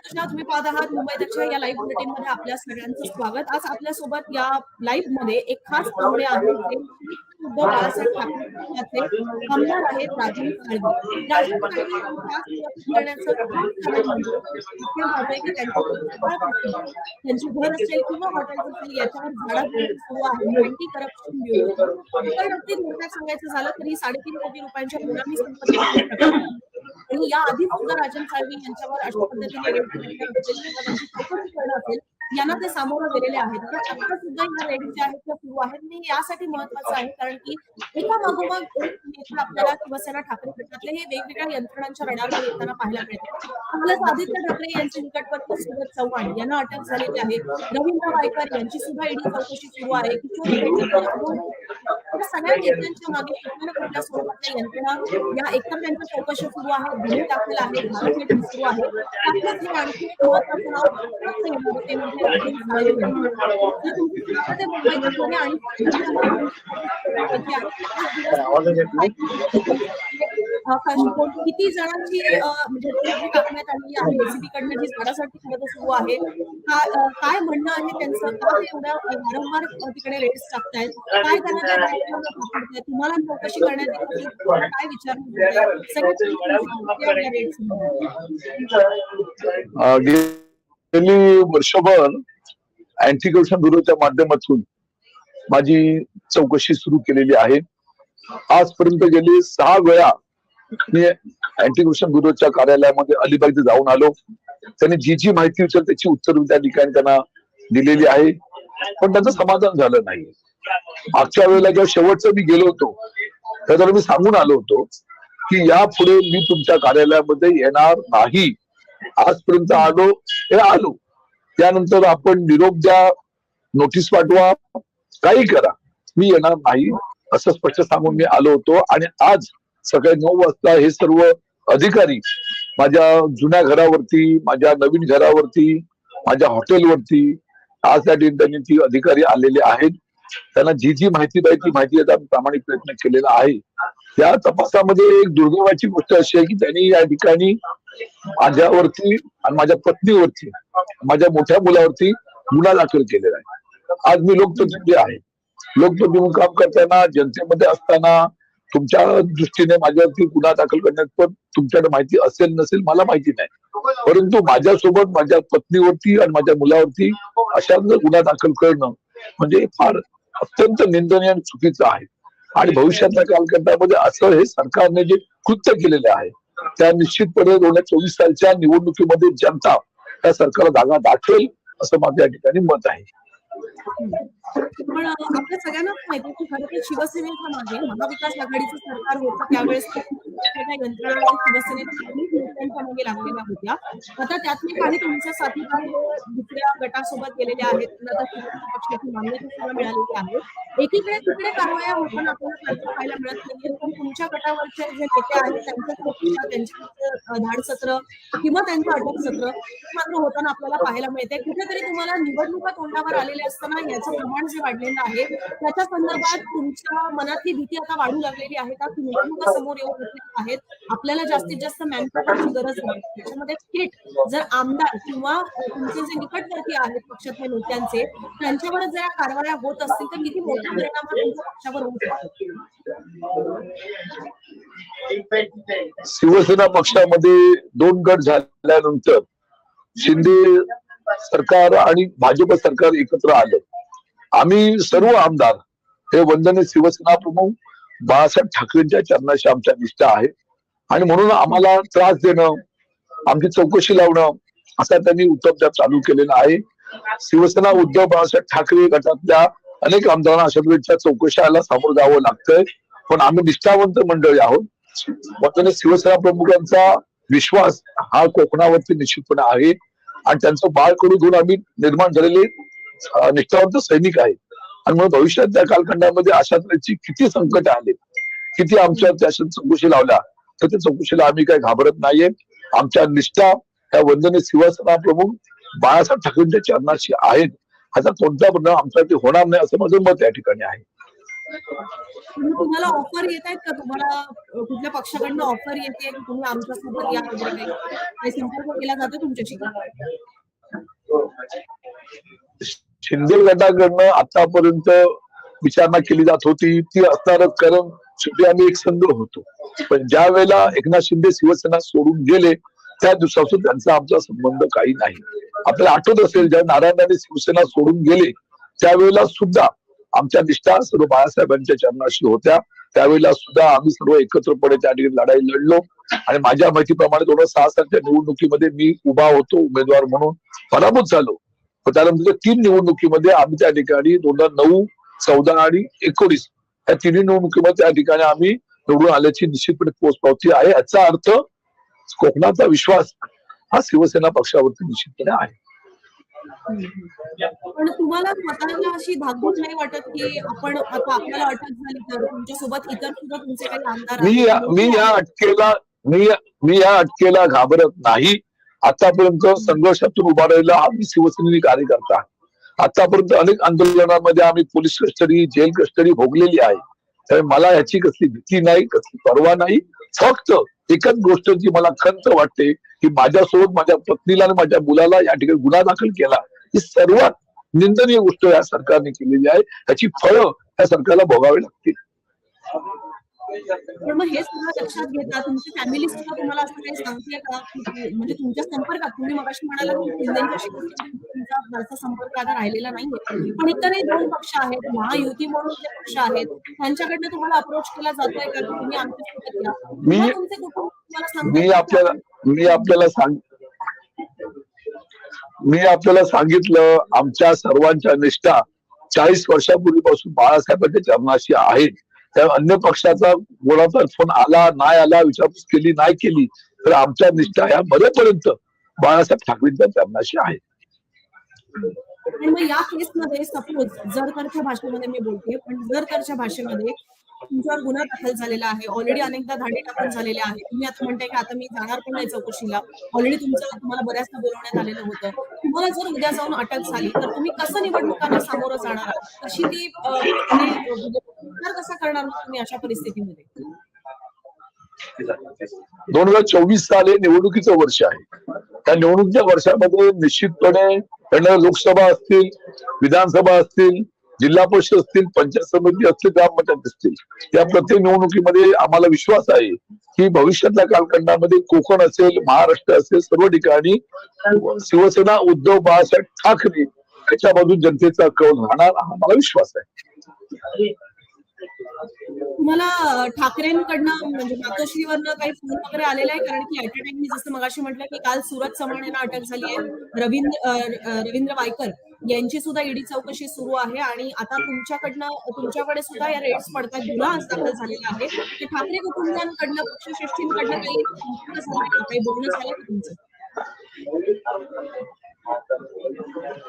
तुझ्या तुम्ही पाहत आहात मुंबई दक्षिण या लाईव्ह बुलेटिनमध्ये आपल्या सगळ्यांचं स्वागत. आज आपल्यासोबत या लाईव्हमध्ये एक खास पाहुणे आहेत उद्धव बाळासाहेब ठाकरे आमदार आहेत राजीव खळगे राजीव खळगे यांच्या म्हणजे त्यांची घर असेल किंवा हॉटेल असेल याच्यावर झाडा सुरू आहे. अँटी करप्शन ब्युरो तर अगदी थोडक्यात सांगायचं झालं तरी साडेतीन कोटी रुपयांच्या बेनामी संपत्ती आणि या आधी सुद्धा राजन साळवी यांच्यावर अशा पद्धतीने असेल यांना ते सामोरं गेलेले आहेत. तर आता सुद्धा या रेड ज्या आहेत त्या सुरू आहेत. आणि यासाठी महत्वाचं आहे कारण की एका मागोमाग एक नेता आपल्याला शिवसेना ठाकरे गटातले हे वेगवेगळ्या यंत्रणांच्या रडारवर येताना पाहायला मिळते. आपल्याच आदित्य ठाकरे यांचे निकटवर्ती सुरत चव्हाण यांना अटक झालेली आहे. रवींद्र वायकर यांची सुद्धा ईडी चौकशी सुरू आहे. किशोर या सगळ्या नेत्यांच्या मागे कुठल्या कुठल्या स्वरूपातल्या यंत्रणा या एकतर त्यांच्या चौकशी सुरू आहे गुन्हे दाखल आहे भारत सुरू आहे. त्यातलंच हे आणखी एक महत्वाचं नाव येणार ते म्हणजे राजीव आणि किती जणांची म्हणजे आली आहे एसीबी कडनं जी झाडासाठी खरं तर सुरू आहे काय म्हणणं आहे त्यांचं? का ते एवढ्या वारंवार तिकडे रेड्स टाकतायत? काय त्यांना? तुम्हाला चौकशी करण्यात काय विचार गेली वर्षभर अँटी करप्शन ब्युरोच्या माध्यमातून माझी चौकशी सुरू केलेली आहे. आजपर्यंत गेली सहा वेळा मी अँटी करप्शन ब्युरोच्या कार्यालयामध्ये अलिबाग इथे जाऊन आलो. त्यांनी जी जी माहिती विचार त्याची उत्तर त्या ठिकाणी त्यांना दिलेली आहे. पण त्यांचं समाधान झालं नाही. मागच्या वेळेला जेव्हा शेवटचं मी गेलो होतो त्याच्यावर मी सांगून आलो होतो की यापुढे मी तुमच्या कार्यालयामध्ये येणार नाही. आजपर्यंत आलो हे आलो. त्यानंतर आपण निरोप द्या नोटीस पाठवा काही करा. मी येणार नाही असं स्पष्ट सांगून मी आलो होतो. आणि आज सकाळी नऊ वाजता हे सर्व अधिकारी माझ्या जुन्या घरावरती माझ्या नवीन घरावरती माझ्या हॉटेलवरती आज त्यांनी ती अधिकारी आलेले आहेत. त्यांना जी जी माहिती पाहिजे ती माहिती देता प्रामाणिक प्रयत्न केलेला आहे. त्या तपासामध्ये एक दुर्दैवाची गोष्ट अशी आहे की त्यांनी या ठिकाणी माझ्यावरती आणि माझ्या पत्नीवरती माझ्या मोठ्या मुलावरती गुन्हा दाखल केलेला आहे. आज मी लोकप्रतिनिधी आहे. लोकप्रतिनिधी काम करताना जनतेमध्ये असताना तुमच्या दृष्टीने माझ्यावरती गुन्हा दाखल करण्यात पण तुमच्याकडे माहिती असेल नसेल मला माहिती नाही. परंतु माझ्यासोबत माझ्या पत्नीवरती आणि माझ्या मुलावरती अशा गुन्हा दाखल करणं म्हणजे फार अत्यंत निंदनीय आणि चुकीचं आहे. आणि भविष्यातल्या कालखंडामध्ये असं हे सरकारने जे कृत्य केलेले आहे त्या निश्चितपणे दोन हजार चोवीस सालच्या निवडणुकीमध्ये जनता त्या सरकारला जागा दाखवेल असं माझं या ठिकाणी मत आहे. पण आपल्या सगळ्यांनाच माहिती की खरं तर शिवसेनेच्या मागे महाविकास आघाडीचं सरकार होतं. त्यावेळेस यंत्रणा शिवसेनेच्या मागे लागलेल्या होत्या. आता त्यातले काही तुमच्या साथीदार दुसऱ्या गटासोबत गेलेल्या आहेत. पक्षाची मान्यता सुद्धा मिळालेली आहे. एकीकडे तिकडे कारवाया होताना आपल्याला पाहायला मिळत नाहीये. पण तुमच्या गटावरचे जे नेते आहेत त्यांच्या चौकशा त्यांचे किंवा त्यांचं अटक सत्र मात्र होताना आपल्याला पाहायला मिळते कुठेतरी तुम्हाला निवडणुका तोंडावर आलेल्या असताना याचं प्रमाण जे वाढलेलं आहे त्याच्या संदर्भात तुमच्या मनातली भीती आता वाढू लागलेली आहे का? की निवडणुका समोर येऊ आहेत आपल्याला जास्तीत जास्त मॅनपॉवरची गरज आहे त्याच्यामध्ये थेट जर आमदार किंवा तुमचे जे निकटवर्ती आहेत पक्षातल्या नेत्यांचे त्यांच्यावर जर या कारवाया होत असतील तर किती मोठा परिणाम तुमच्या पक्षावर होऊ शकतो शिवसेना पक्षामध्ये दोन गट झाल्यानंतर शिंदे सरकार आणि भाजप सरकार एकत्र आलं. आम्ही सर्व आमदार हे वंदने शिवसेना प्रमुख बाळासाहेब ठाकरेंच्या चरणाशी आमच्या निष्ठा आहे आणि म्हणून आम्हाला त्रास देणं आमची चौकशी लावणं असा त्यांनी उत्तम चालू केलेला आहे. शिवसेना उद्धव बाळासाहेब ठाकरे गटातल्या अनेक आमदारांना अशा वेळेच्या चौकशाला सामोरं जावं लागतंय. पण आम्ही निष्ठावंत मंडळी आहोत. वंदनीय शिवसेना प्रमुखांचा विश्वास हा कोकणावरती निश्चितपणे आहे. आणि त्यांचं बाळ कडू घेऊन आम्ही निर्माण झालेले निष्ठावंत सैनिक आहेत. आणि म्हणून भविष्यातल्या कालखंडामध्ये अशा तऱ्हेची किती संकट आले किती आमच्या त्या चौकशी लावल्या तर त्या चौकशीला आम्ही काही घाबरत नाहीये. आमच्या निष्ठा त्या वंदने शिवसेना प्रमुख बाळासाहेब ठाकरेंच्या चरणाशी आहेत. ह्याचा कोणता परिणाम आमच्यासाठी होणार नाही असं माझं मत या ठिकाणी आहे. तुम्हाला ऑफर येत आहेत का? तुम्हाला कुठल्या पक्षाकडनं ऑफर येते? तुम्ही आमच्यासोबत या वगैरे काही संपर्क केला जातो तुमच्याशी? शिंदे गटाकडनं आतापर्यंत विचारणा केली जात होती ती असणारच कारण शेवटी आम्ही एक संघ होतो. पण ज्या वेळेला एकनाथ शिंदे शिवसेना सोडून गेले त्या दिवसापासून त्यांचा आमचा संबंध काही नाही. आपल्याला आठवत असेल ज्या नारायणाने शिवसेना सोडून गेले त्यावेळेला सुद्धा आमच्या निष्ठा सर्व बाळासाहेबांच्या चरणाशी होत्या. त्यावेळेला सुद्धा आम्ही सर्व एकत्रपणे त्या ठिकाणी लढाई लढलो. आणि माझ्या माहितीप्रमाणे दोन हजार सहा सालच्या निवडणुकीमध्ये मी उभा होतो उमेदवार म्हणून. पराभूत झालो. पण त्यानंतर तीन निवडणुकीमध्ये आम्ही त्या ठिकाणी दोन हजार नऊ चौदा आणि एकोणीस या तिन्ही निवडणुकीमध्ये त्या ठिकाणी आम्ही निवडून आल्याची निश्चितपणे पोचपावती आहे. याचा अर्थ कोकणाचा विश्वास हा शिवसेना पक्षावरती निश्चितपणे आहे. पण तुम्हाला स्वतःला अशी धाकधूक नाही वाटत की आपण आता आपल्याला अटक झाली तर इतर सुद्धा तुमचे काही आमदार. मी या अटकेला मी मी या अटकेला घाबरत नाही. आतापर्यंत संघर्षातून उभा राहिला आम्ही शिवसेनेने कार्यकर्ता. आतापर्यंत अनेक आंदोलनामध्ये आम्ही पोलीस कस्टडी जेल कस्टडी भोगलेली आहे. त्यामुळे मला याची कसली भीती नाही कसली परवा नाही. फक्त एकच गोष्टची मला खंत वाटते की माझ्यासोबत माझ्या पत्नीला आणि माझ्या मुलाला या ठिकाणी गुन्हा दाखल केला ही सर्वात निंदनीय गोष्ट या सरकारने केलेली आहे. त्याची फळं या सरकारला भोगावी लागतील. पण मग हे सगळं लक्षात घेता तुमची फॅमिली सुद्धा तुम्हाला असं काही सांगते का? म्हणजे तुमच्या संपर्कात तुम्ही मगाशी म्हणाला तुमचा संपर्क आता राहिलेला नाहीये. पण इतरही दोन पक्ष आहेत महायुती म्हणून जे पक्ष आहेत त्यांच्याकडनं तुम्हाला अप्रोच केला जातोय का? तुम्ही आमच्यासोबत या? मी- तुमचे कुटुंब तुम्हाला मी आपल्याला सांग मी आपल्याला सांगितलं आमच्या सर्वांच्या निष्ठा चाळीस वर्षापूर्वीपासून बाळासाहेबांच्या चरणाशी आहेत त्या अन्य पक्षाचा कोणाचा फोन आला नाही आला विचारपूस केली नाही केली तर आमच्या निष्ठा या मरेपर्यंत बाळासाहेब ठाकरेंच्या चरणाशी आहे आणि मग या केसमध्ये सपोज जर तरच्या भाषेमध्ये मी बोलते पण जर तरच्या भाषेमध्ये तुमच्यावर गुन्हा दाखल झालेला आहे ऑलरेडी अनेकदा धाडे टाकून झालेले आहे. तुम्ही आता म्हणताय की आता मी जाणार पण नाही चौकशीला. ऑलरेडी तुमचं तुम्हाला बऱ्याचदा बोलवण्यात आलेलं होतं. तुम्हाला जर उद्या जाऊन अटक झाली तर तुम्ही कसं निवडणुकांना सामोरं जाणार कशी ती म्हणजे विचार कसा करणार तुम्ही अशा परिस्थितीमध्ये? दोन हजार चोवीस साल हे निवडणुकीचं वर्ष आहे. त्या निवडणुकीच्या वर्षामध्ये निश्चितपणे लोकसभा असतील विधानसभा असतील जिल्हा परिषद असतील पंचायत समिती असतील ग्रामपंचायत असतील या प्रत्येक निवडणुकीमध्ये आम्हाला विश्वास आहे की भविष्यातल्या कालखंडामध्ये कोकण असेल महाराष्ट्र असेल सर्व ठिकाणी शिवसेना उद्धव बाळासाहेब ठाकरे याच्या बाजून जनतेचा कौल राहणार हा मला विश्वास आहे. तुम्हाला ठाकरेंकडनं म्हणजे मातोश्रीवरनं काही फोन वगैरे आलेला आहे? कारण की ऍट मी जसं मगाशी म्हटलं की काल सुरत चव्हाण अटक झाली आहे. रवींद्र रवींद्र वायकर यांची सुद्धा ईडी चौकशी सुरू आहे आणि आता तुमच्याकडनं तुमच्याकडे सुद्धा या रेट्स पडतात. गुन्हा आज दाखल झालेला आहे. ते ठाकरे कुटुंबियांकडनं पक्षश्रेष्ठींकडनं काही काही बोलणं झालं का तुमचं?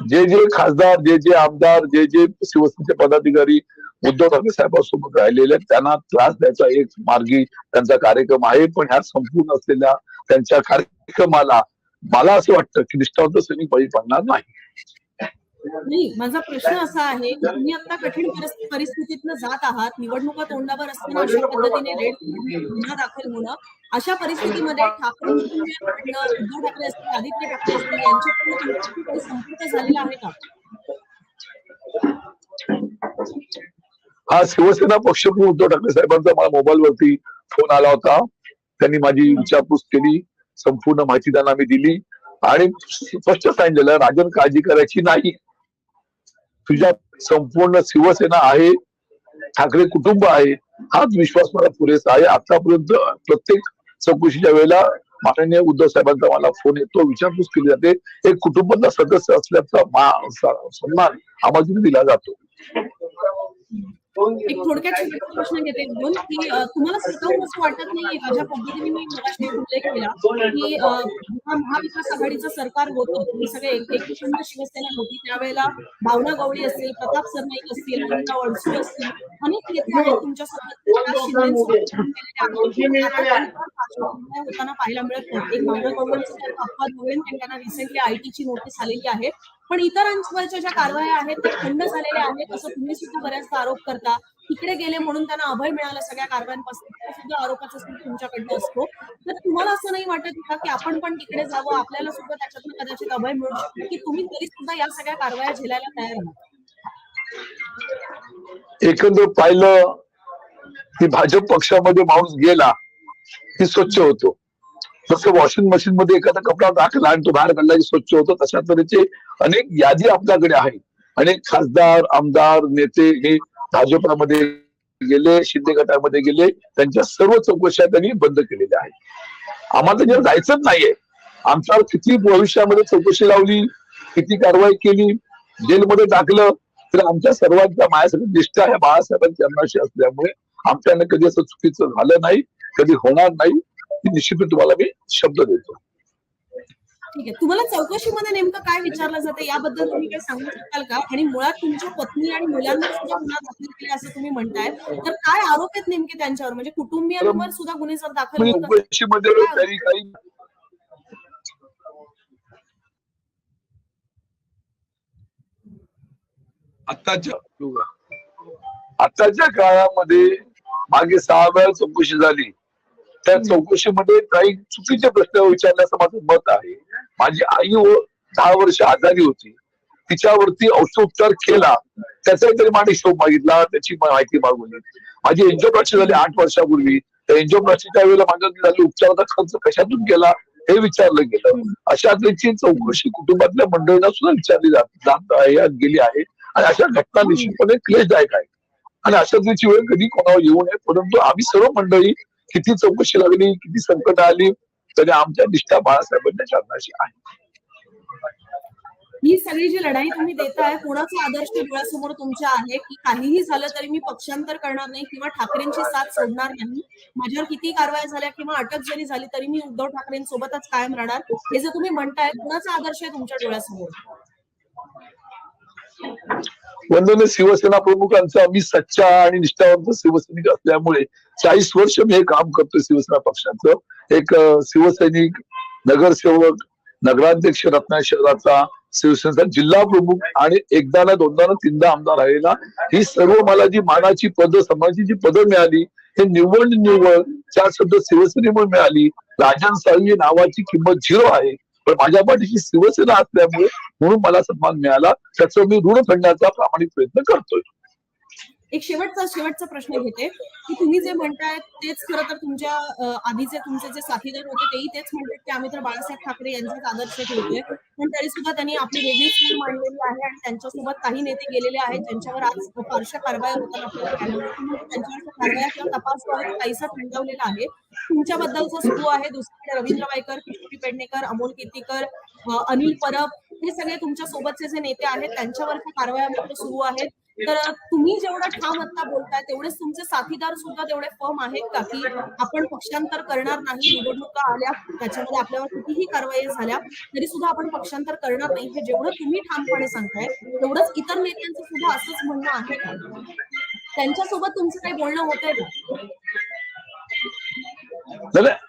जे जे खासदार जे जे आमदार जे जे शिवसेनेचे पदाधिकारी उद्धव ठाकरे साहेबांसोबत राहिलेले आहेत, त्यांना त्रास द्यायचा एक मार्गी त्यांचा कार्यक्रम आहे पण ह्या संपूर्ण असलेल्या त्यांच्या कार्यक्रमाला मला असं वाटतं की निष्ठावंत सैनिक बळी पडणार नाही. नाही माझा प्रश्न असा आहे की तुम्ही आता कठीण परिस्थ- परिस्थितीतनं जात आहात निवडणुका तोंडावर असताना अशा पद्धतीने रेड गुन्हा दाखल होणं अशा परिस्थितीमध्ये ठाकरे उद्धव ठाकरे असतील आदित्य ठाकरे असतील यांच्याकडून काही संपर्क झालेला आहे का? हा शिवसेना पक्षप्रमुख उद्धव ठाकरे साहेबांचा मला मोबाईलवरती फोन आला होता. त्यांनी माझी विचारपूस केली संपूर्ण माहिती त्यांना मी दिली. आणि स्पष्ट सांगितलं राजन काळजी करायची नाही. तुझ्या संपूर्ण शिवसेना आहे ठाकरे कुटुंब आहे हाच विश्वास मला पुरेसा आहे. आतापर्यंत प्रत्येक चौकशीच्या वेळेला माननीय उद्धव साहेबांचा मला फोन येतो विचारपूस केली जाते. एक कुटुंबातला सदस्य असल्याचा सन्मान आम्हाला दिला जातो. एक थोडक्यात प्रश्न घेते. दोन की तुम्हाला स्वतःहून असं वाटत नाही अशा पद्धतीने मी मगाशी उल्लेख केला की महाविकास आघाडीचं सरकार होतं. तुम्ही सगळे एक एकशंत शिवसेना होती. त्यावेळेला भावना गवळी असतील प्रताप सरनाईक असतील अनिता वळसू असतील अनेक नेते आहेत तुमच्यासोबत. राजकारणात पार्श्वभूमी होताना पाहायला मिळत नाही एक भावना गवळींचं अपवाद होईल त्यांना रिसेंटली आयटीची नोटीस आलेली आहे. पण इतरांवरच्या ज्या कारवाया आहेत त्या खंड झालेल्या आहेत असं तुम्ही सुद्धा बऱ्याचदा आरोप करता. तिकडे गेले म्हणून त्यांना अभय मिळालं सगळ्या कारवायांपासून. सुद्धा आरोपाचा सूर तुमच्याकडनं असतो. तर तुम्हाला असं नाही वाटत का की आपण पण तिकडे जावं आपल्याला सुद्धा त्याच्यातून कदाचित अभय मिळू शकतो की तुम्ही तरी सुद्धा या सगळ्या कारवाया झेलायला तयार आहात? एकंदर पाहिलं की भाजप पक्षामध्ये माणूस गेला की स्वच्छ होतो. जसं वॉशिंग मशीन मध्ये एखादा कपडा टाकला आणि तो बाहेर काढला की स्वच्छ होतो तशा तऱ्हेचे अनेक यादी आपल्याकडे आहे अनेक खासदार आमदार नेते हे भाजपामध्ये गेले शिंदे गटामध्ये गेले त्यांच्या सर्व चौकशा त्यांनी बंद केलेल्या आहेत. आम्हाला त्याच्यावर जायचंच नाहीये आमच्यावर किती भविष्यामध्ये चौकशी लावली किती कारवाई केली जेलमध्ये टाकलं तर आमच्या सर्वांच्या माझ्यासाठी निष्ठा ह्या बाळासाहेबांच्या अन्नाशी असल्यामुळे आमच्यानं कधी असं चुकीचं झालं नाही कधी होणार नाही ही निश्चित तुम्हाला मी शब्द देतो. ठीक आहे. तुम्हाला चौकशीमध्ये नेमकं काय विचारलं जातं याबद्दल तुम्ही काही सांगू शकाल का? आणि मुळात तुमच्या पत्नी आणि मुलांवर सुद्धा गुन्हा दाखल केले असं तुम्ही म्हणताय. तर काय आरोप आहेत नेमके त्यांच्यावर? म्हणजे कुटुंबियांवर सुद्धा गुन्हे जर दाखल मी होत असतील. चौकशीमध्ये तरी काही आताच्या आताच्या काळामध्ये मागे सहा वेळा चौकशी झाली. त्या चौकशीमध्ये काही चुकीचे प्रश्न विचारण्याचं माझं मत आहे. माझी आई व- दहा वर्ष आजारी होती. तिच्यावरती औषधोपचार केला. त्याचाही तरी माझा हिशोब मागितला. त्याची माहिती मागवली माझी एन्जिओप्लास्टी झाली आठ वर्षापूर्वी. त्या एन्जिओप्लास्टीच्या वेळेला माझ्या झाले उपचाराचा खर्च कशातून केला हे विचारलं गेलं. अशा तऱ्हेची चौकशी कुटुंबातल्या मंडळींना सुद्धा विचारली जात आहे आणि गेली आहे. आणि अशा घटना निश्चितपणे क्लेशदायक आहे आणि अशा तऱ्हेची वेळ कधी कोणावर येऊ नये परंतु आम्ही सर्व मंडळी किती चौकशी लागली किती संकट आली तरी आमच्या निष्ठा बाळासाहेबांच्या चरणाशी आहे. ही सगळी जी लढाई तुम्ही देताय कोणाचा आदर्श डोळ्यासमोर तुमच्या आहे? की काहीही झालं तरी मी पक्षांतर करणार नाही किंवा ठाकरेंची साथ सोडणार नाही? माझ्यावर किती कारवाया झाल्या किंवा अटक जरी झाली तरी मी उद्धव ठाकरेंसोबतच कायम राहणार? हे जे तुम्ही म्हणताय कोणाचा आदर्श आहे तुमच्या डोळ्यासमोर? वंदने शिवसेना प्रमुखांचा आम्ही सच्चा आणि निष्ठावंत शिवसैनिक असल्यामुळे चाळीस वर्ष मी हे काम करतो शिवसेना पक्षाचं. एक शिवसैनिक नगरसेवक नगराध्यक्ष रत्नागिरी शहराचा शिवसेनेचा जिल्हा प्रमुख आणि एकदा ना दोनदा ना तीनदा आमदार राहिलेला. ही सर्व मला जी मानाची पद समाजाची जी पदं मिळाली हे निव्वळ निव्वळ चार शब्द शिवसेनेमुळे मिळाली. राजन साळवी नावाची किंमत झिरो आहे. पण माझ्या पाठीशी शिवसेना असल्यामुळे म्हणून मला सन्मान मिळाला. त्याचं मी ऋण फेडण्याचा प्रामाणिक प्रयत्न करतोय. एक शेवटचा शेवटचा प्रश्न घेते की तुम्ही जे म्हणताय तेच खरं तर तुमच्या आधीचे तुमचे जे साथीदार होते तेही तेच म्हणतात की आम्ही तर बाळासाहेब ठाकरे यांचाच आदर्श ठेवतोय. पण तरी सुद्धा त्यांनी आपली वेगळी स्कूल मांडलेली आहे आणि त्यांच्यासोबत काही नेते गेलेले आहेत ज्यांच्यावर आज फारशा कारवाया होतात आपल्याला पाहायला कारवाया किंवा तपास आहे काहीसा थंडवलेला आहे. तुमच्याबद्दलचा सुरू आहे दुसरीकडे रवींद्र वायकर किशोरी पेडणेकर अमोल कीर्तीकर अनिल परब हे सगळे तुमच्या सोबतचे जे नेते आहेत त्यांच्यावरच्या कारवाया मात्र सुरू आहेत. तर तुम्ही जेवढं ठाम आता बोलताय तेवढेच तुमचे साथीदार सुद्धा तेवढे फर्म आहेत का की आपण पक्षांतर करणार नाही निवडणुका आल्या त्याच्यामध्ये आपल्यावर कितीही कारवाई झाल्या तरी सुद्धा आपण पक्षांतर करणार नाही. हे जेवढं तुम्ही ठामपणे सांगताय तेवढंच इतर नेत्यांचं सुद्धा असंच म्हणणं आहे का? त्यांच्यासोबत तुमचं काही बोलणं होतंय का?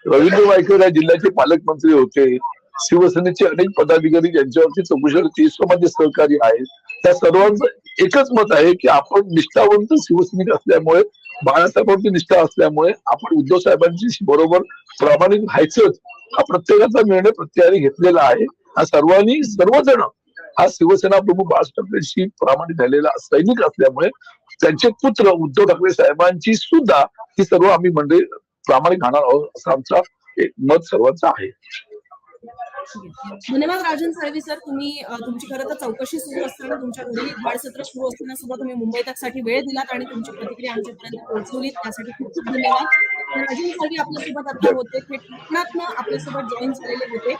रवींद्र वायकर या जिल्ह्याचे पालकमंत्री होते. शिवसेनेचे अनेक पदाधिकारी ज्यांच्यावरती चौकशी तीसमध्ये सहकारी आहेत. त्या सर्वांचं एकच मत आहे की आपण निष्ठावंत शिवसैनिक असल्यामुळे बाळासाहेबांची निष्ठा असल्यामुळे आपण उद्धव साहेबांची बरोबर प्रामाणिक व्हायचंच हा प्रत्येकाचा निर्णय प्रत्येकाने घेतलेला आहे. हा सर्वांनी सर्वजण हा शिवसेना प्रमुख बाळासाहेब ठाकरेशी प्रामाणिक झालेला सैनिक असल्यामुळे त्यांचे पुत्र उद्धव ठाकरे साहेबांची सुद्धा ही सर्व आम्ही मंडळी प्रामाणिक राहणार आहोत असं आमचा एक मत सर्वांचं आहे. धन्यवाद राजन साळवी सर. तुम्ही तुमची खरं तर चौकशी सुरू असताना तुमच्या घरी धाड सत्र सुरू असताना सुद्धा तुम्ही मुंबई तकसाठी वेळ दिलात आणि तुमची प्रतिक्रिया आमच्यापर्यंत पोहोचवलीत त्यासाठी खूप खूप धन्यवाद. राजन साळवी आपल्यासोबत आता होते. ते कोकणातनं आपल्यासोबत जॉईन झालेले होते.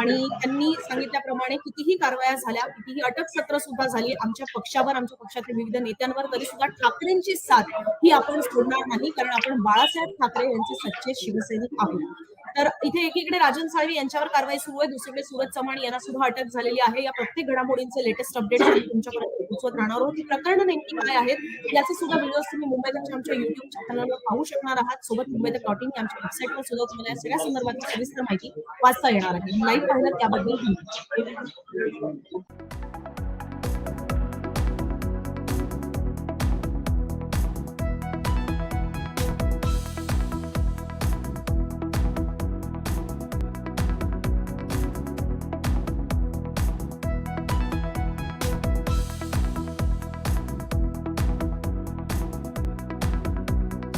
आणि त्यांनी सांगितल्याप्रमाणे कितीही कारवाया झाल्या कितीही अटक सत्र सुद्धा झाली आमच्या पक्षावर आमच्या पक्षातील विविध नेत्यांवर तरी सुद्धा ठाकरेंची साथ ही आपण सोडणार नाही कारण आपण बाळासाहेब ठाकरे यांचे सच्चे शिवसैनिक आहोत. तर इथे एकीकडे राजन साळवी यांच्यावर कारवाई सुरू आहे दुसरीकडे सूरज चव्हाण यांना सुद्धा अटक झालेली आहे. या प्रत्येक घडामोडींचे लेटेस्ट अपडेट तुमच्याकडे पोहोचवत राहणार आहोत. प्रकरण नेमकी काय आहेत याचे सुद्धा व्हिडिओज तुम्ही मुंबईतच आमच्या युट्यूब चॅनलवर पाहू शकणार आहात. सोबत मुंबई तक डॉट इन आमच्या वेबसाईटवर सुद्धा तुम्हाला या सगळ्या संदर्भातली सविस्तर माहिती वाचता येणार आहे. लाईव्ह पाहिलं त्याबद्दल